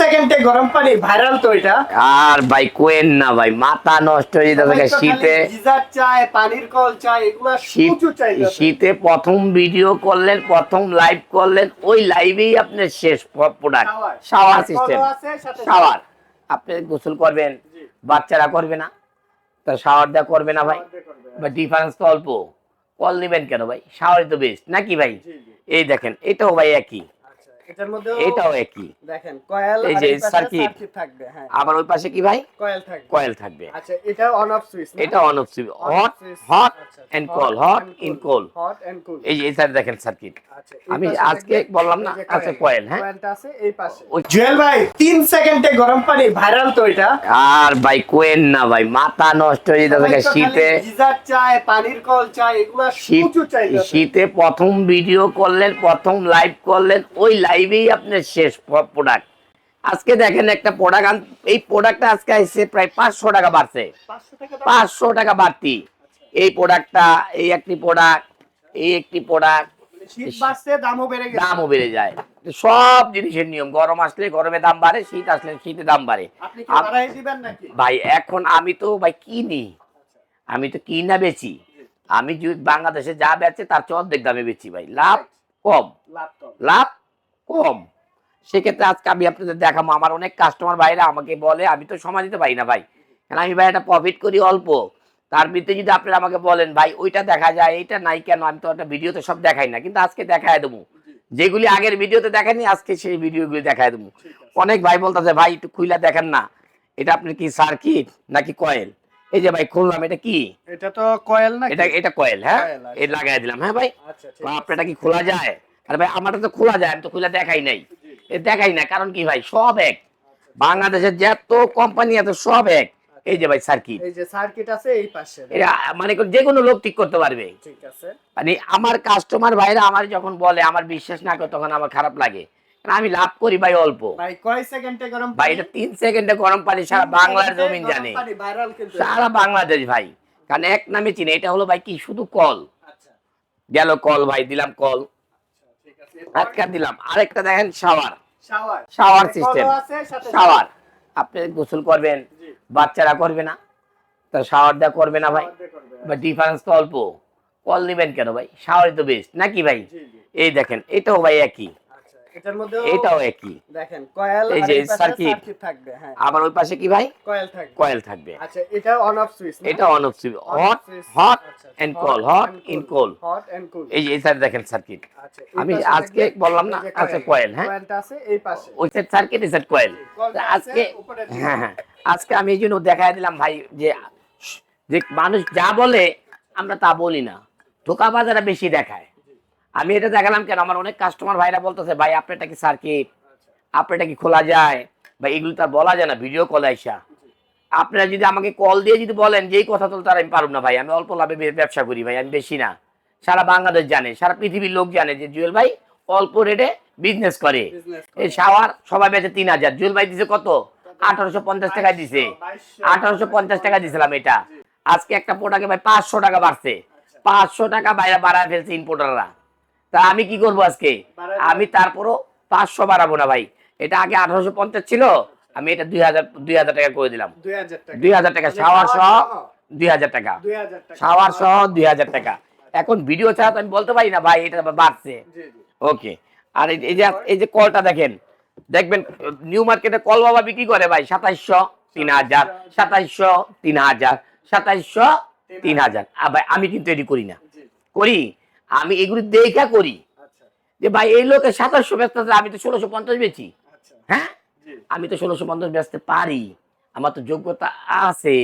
সেকেন্ডে গরম পানি ভাইরাল তো এটা। আর ভাই কোয়েন না ভাই মাথা নষ্ট হয়ে থাকে শীতে। গিজার পানির কল এগুলা শীত আছে। শীতে প্রথম ভিডিও করলেন প্রথম লাইভ করলেন ওই লাইভেই আপনার শেষ প্রোডাক্ট শাওয়ার সিস্টেম শাওয়ার আপনি গোসল করবেন বাচ্চারা করবে না তো শাওয়ার দেওয়া করবে না ভাই। বা ডিফারেন্স তো অল্প। কল নেবেন কেন ভাই? শাওয়ারই তো বেস্ট নাকি ভাই। এই দেখেন এটাও ভাই একই। এটার মধ্যে এটাও একই। দেখেন কয়েল এই যে circuit থাকবে হ্যাঁ। আবার ওই পাশে কি ভাই? কয়েল থাকবে। কয়েল থাকবে। আচ্ছা এটা অন অফ সুইচ এটা on off hot hot and cold hot in cold hot and cool এই যে এই সাইড দেখেন সার্কিট আচ্ছা আমি আজকে বললাম না আচ্ছা কয়েল হ্যাঁ? কয়েলটা আছে এই পাশে। ওই- জুয়েল ভাই 3 সেকেন্ডে গরম পানি ভাইরাল তো এটা। আর ভাই কোয়েন না ভাই মাথা নষ্ট হয়ে যেতে থাকে শীতে। গিজার চায় পানির কল চায় এগুলা শীত প্রথম ভিডিও করলেন প্রথম লাইভ করলেন ওই লাইভেই আপনার শেষ প্রোডাক্ট আজকে দেখেন একটা প্রোডাক্ট এই প্রোডাক্টটা আজকে এসে প্রায় পাঁচশো টাকা বাড়ছে। 500 টাকা দাম? পাঁচশো টাকা বাড়তি। এই প্রোডাক্টটা এই একটি প্রোডাক্ট এই একটি প্রোডাক্ট শীত বাড়ছে দামও বেড়ে গেছে। দামও বেড়ে যায়। সব জিনিসের নিয়ম গরম আসলে গরমে দাম বাড়ে শীত আসলে শীতে দাম বাড়ে। আপনি কি বাড়াই দিবেন নাকি? ভাই এখন আমি তো ভাই কিনি। আমি তো কিনা বেচি। আমি বাংলাদেশে যা বেচে তার চেয়ে অর্ধেক দামে বেচি ভাই। লাভ কম। লাভ কম। সেক্ষেত্রে আজকে আমি আপনাদের দেখাবো আমার অনেক কাস্টমার ভাইরা আমাকে বলে আমি তো সময় দিতে পারি না ভাই। কারণ আমি ভাই একটা প্রফিট করি অল্প। তার ভিতরে যদি আপনারা আমাকে বলেন ভাই ওইটা দেখা যায় এইটা নাই কেন? আমি তো একটা ভিডিওতে সব দেখাই না। কিন্তু আজকে দেখায় দেবো। যেগুলি আগের ভিডিওতে দেখাইনি আজকে সেই ভিডিওগুলি দেখায় দেবো। অনেক ভাই বলতেছে ভাই একটু খুইলা দেখেন না। এটা আপনার কি সার্কিট নাকি কয়েল এই যে ভাই খুললাম এটা কি? এটা তো কয়েল না এটা এটা কয়েল হ্যাঁ? Coil, আচ্ছা। এটা লাগাই দিলাম হ্যাঁ ভাই? আচ্ছা আপনারটা কি খোলা যায়? আরে ভাই আমারটা তো খোলা যায় আমি তো খুলে দেখাই নাই। দেখাই না কারণ কি ভাই? সব এক। বাংলাদেশের যত কোম্পানি আছে সব এক। এই যে ভাই সার্কিট এই যে সার্কিট আছে এই পাশে এটা মানে যে কোনো লোক ঠিক করতে পারবে। ঠিক আছে। মানে আমার কাস্টমার ভাইরা আমার যখন বলে আমার বিশ্বাস না করে তখন আমার খারাপ লাগে। কারণ আমি লাভ করি ভাই অল্প। ভাই কয় সেকেন্ডে গরম ভাই এটা তিন সেকেন্ডে গরম পানি সারা বাংলার জমিন জানে। ভাইরাল কিন্তু। সারা বাংলাদেশ ভাই। কারণ এক নামে চিনে এটা হলো ভাই কি শুধু কল। আচ্ছা। গেল কল ভাই দিলাম কল। আজকে দিলাম। আরেকটা দেখেন শাওয়ার। শাওয়ার। System shower. আপনি গোসল করবেন বাচ্চারা করবে না। তো শাওয়ার দেওয়া করবে না ভাই। বা ডিফারেন্স তো অল্প। কল নেবেন কেন ভাই? শাওয়ারই তো বেস্ট নাকি ভাই? এই দেখেন এটাও ভাই একই। এটার মধ্যে এটাও একই। দেখেন কয়েল এই যে। সার্কিট থাকবে হ্যাঁ। আবার ওই পাশে কি ভাই? কয়েল থাকবে। কয়েল থাকবে। আচ্ছা এটা অন অফ সুইচ এটা on off hot hot and cold hot in cold hot and cool এই যে এই সাইড দেখেন সার্কিট আচ্ছা আমি আজকে বললাম না আচ্ছা কয়েল। হ্যাঁ? কয়েলটা আছে এই পাশে। ওই সাইড সার্কিট এই সাইড কয়েল। আজকে হ্যাঁ হ্যাঁ। আজকে আমি এই জন্য দেখাই দিলাম ভাই যে যে মানুষ যা বলে আমরা তা বলি না। ধোকা বাজারে বেশি দেখায়। আমি এটা দেখালাম কেন? আমার অনেক কাস্টমার ভাইরা বলতেছে ভাই আপনারটা কি সার্কিট আপনারটা কি খোলা যায়? বা এগুলো তার বলা যায় না ভিডিও কল আইসা। আপনারা যদি আমাকে কল দিয়ে যদি বলেন যে এই কথা তো তার আমি পারব না ভাই। আমি অল্প লাভে ব্যবসা করি ভাই আমি বেশি না। সারা বাংলাদেশ জানে সারা পৃথিবীর লোক জানে যে জুয়েল ভাই অল্প রেটে বিজনেস করে। এই শাওয়ার সবাই বেচে তিন হাজার। জুয়েল ভাই দিছে কত? আঠারোশো পঞ্চাশ টাকা দিছে। আঠারোশো পঞ্চাশ টাকা দিছিলাম এটা। আজকে একটা প্রোডাক্টে ভাই পাঁচশো টাকা বাড়ছে। পাঁচশো টাকা বাইরে বাড়ায় ফেলছে ইম্পোর্টাররা তা আমি কি করব আজকে? আমি তারপরও পাঁচশো বাড়াবো না ভাই। এটা আগে আঠারোশো পঞ্চাশ ছিল আমি এটা দুই হাজার দুই হাজার টাকা করে দিলাম। দুই হাজার টাকা। শাওয়ার সহ দুই হাজার টাকা। 2000 টাকা। শাওয়ার সহ দুই হাজার টাকা। এখন ভিডিও ছাড়া তো আমি বলতে পারি না ভাই এটা বাড়ছে। ওকে আর এই এই যে এই যে কলটা দেখেন দেখবেন নিউ মার্কেটে কল বাবা বিক্রি করে ভাই সাতাইশশো তিন হাজার সাতাইশশো তিন হাজার সাতাইশশো তিন হাজার। আর ভাই আমি কিন্তু এটি করি না। করি? আমি এগুলি দেখা করি। আচ্ছা। যে ভাই এই লোকে সাতাশশো ব্যস্ত আমি তো ষোলোশো পঞ্চাশ বেচি। আচ্ছা। হ্যাঁ? আমি তো ষোলোশো পঞ্চাশ বেচতে পারি। আমার তো যোগ্যতা আছে।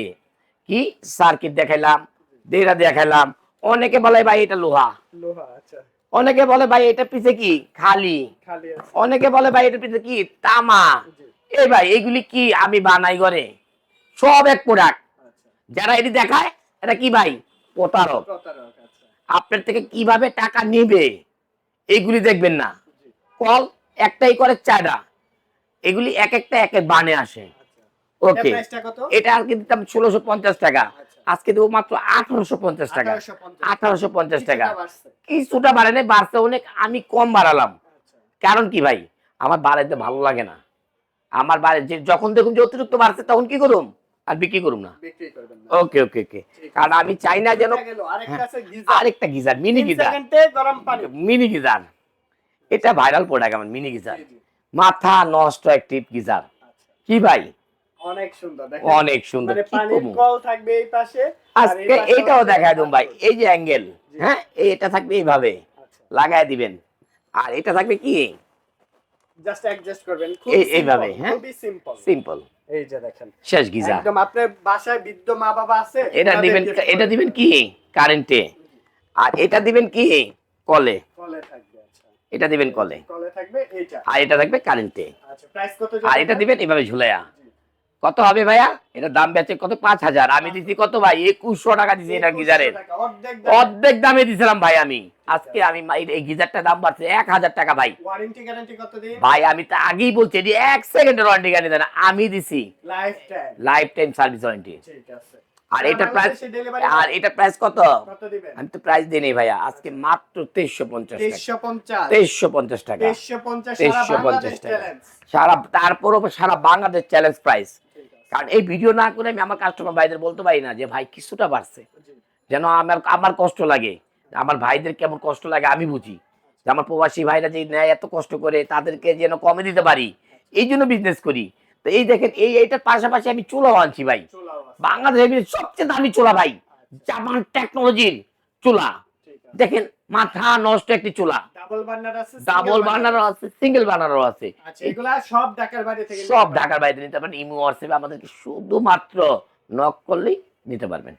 কি? সার্কিট দেখাইলাম দেরা দেখাইলাম। অনেকে বলে ভাই এটা লোহা। আচ্ছা। অনেকে বলে ভাই এটা পিছে কি? খালি। অনেকে বলে ভাই এটা পিছে কি? তামা। এই ভাই এগুলি কি আমি বানাই করে সব এক প্রোডাক্ট। যারা এটি দেখায় এটা কি ভাই? প্রতারক আপনার থেকে কীভাবে টাকা নেবে? এগুলি দেখবেন না। কল একটাই করে চায়না এগুলি এক একটা এক বানে আসে। আচ্ছা। ওকে এটা কত? এটা আর কি দিতাম ষোলোশো পঞ্চাশ টাকা। আচ্ছা। আজকে দেবো মাত্র আঠারোশো পঞ্চাশ টাকা। আঠারোশো পঞ্চাশ। টাকা। কিছুটা বাড়ে নাই বাড়ছে অনেক। আমি কম বাড়ালাম। আচ্ছা। কারণ কি ভাই? আমার বাড়াইতে ভালো লাগে না। আমার বাড়ি যখন দেখুন যে অতিরিক্ত বাড়ছে তখন কি করুম? আর বিক্রি করুম না। ওকে ওকে ওকে। কারণ আমি চাই না যেন আরেকটা geyser. Mini geyser. Mini geyser. এটা ভাইরাল প্রোডাক্ট আমার মিনি গিজার। মাথা নষ্ট অ্যাক্টিভ গিজার। আচ্ছা। কি ভাই? অনেক সুন্দর অনেক সুন্দর মানে কি পানির কমু? কল থাকবে এই পাশে আজকে হচ্ছে দেখায় দিন ভাই এই যে অ্যাঙ্গেল হ্যাঁ এটা থাকবে এইভাবে আচ্ছা। লাগায় দিবেন। আর এটা থাকবে কি? জাস্ট অ্যাডজাস্ট করবেন খুব এইভাবে, হ্যাঁ? সিম্পল সিম্পল এই যে দেখেন। শেষ গিজা। একদম আপনার বাসায় বৃদ্ধ মা বাবা আছে এটা দিবেন এটা দিবেন কি কারেন্টে। আর এটা দিবেন কি কলে। কলে থাকবে আচ্ছা। এটা দিবেন কলে। কলে থাকবে আর এটা থাকবে কারেন্টে। আচ্ছা প্রাইস কত আর এটা দিবেন এভাবে ঝুলাইয়া কত হবে ভাইয়া? এটা দাম বেচে কত? পাঁচ হাজার। আমি দিচ্ছি কত ভাই? একুশশো টাকা দিচ্ছি এটা গিজারের। অর্ধেক দামে। দিছিলাম ভাই আমি। আজকে আমি এই গিজারটা দাম বাড়ছে এক হাজার টাকা ভাই। ভাই আমি তো আগেই বলছি এটি এক সেকেন্ডের ওয়ারেন্টি গ্যারান্টি দেন। আমি দিছি। লাইফ টাইম সার্ভিস ওয়ারেন্টি আর এটা প্রাইস আর এটা প্রাইস কত? আমি তো প্রাইস দিই ভাইয়া। আজকে মাত্র তেইশশো পঞ্চাশ তেইশশো পঞ্চাশ। টাকা। 2350 সারা 2350 বাংলাদেশ টাকা। চ্যালেঞ্জ সারা তারপরও সারা বাংলাদেশ চ্যালেঞ্জ প্রাইস কারণ এই ভিডিও না করে আমি আমার কাস্টমার ভাইদের বলতে পারি না যে ভাই কিছুটা বাড়ছে। যেন আমার আমার কষ্ট লাগে। আমার ভাইদের কেমন কষ্ট লাগে আমি বুঝি। যে আমার প্রবাসী ভাইরা যে নেয় এত কষ্ট করে তাদেরকে যেন কমে দিতে পারি। এই জন্য বিজনেস করি। তো এই দেখেন এই এইটার পাশাপাশি আমি চুলাও আনছি ভাই। বাংলাদেশের সবচেয়ে দামি চুলা ভাই জাপান টেকনোলজির চুলা। দেখেন মাথা নষ্ট একটি চুলা। ডাবল বার্নার আছে ডাবল বার্নারও আছে। সিঙ্গেল বার্নারও আছে। আচ্ছা এগুলা সব ঢাকার বাইরে থেকে সব। ঢাকার বাইরে নিতে পারেন ইমো হোয়াটসঅ্যাপে আমাদেরকে শুধুমাত্র নক করলেই নিতে পারবেন।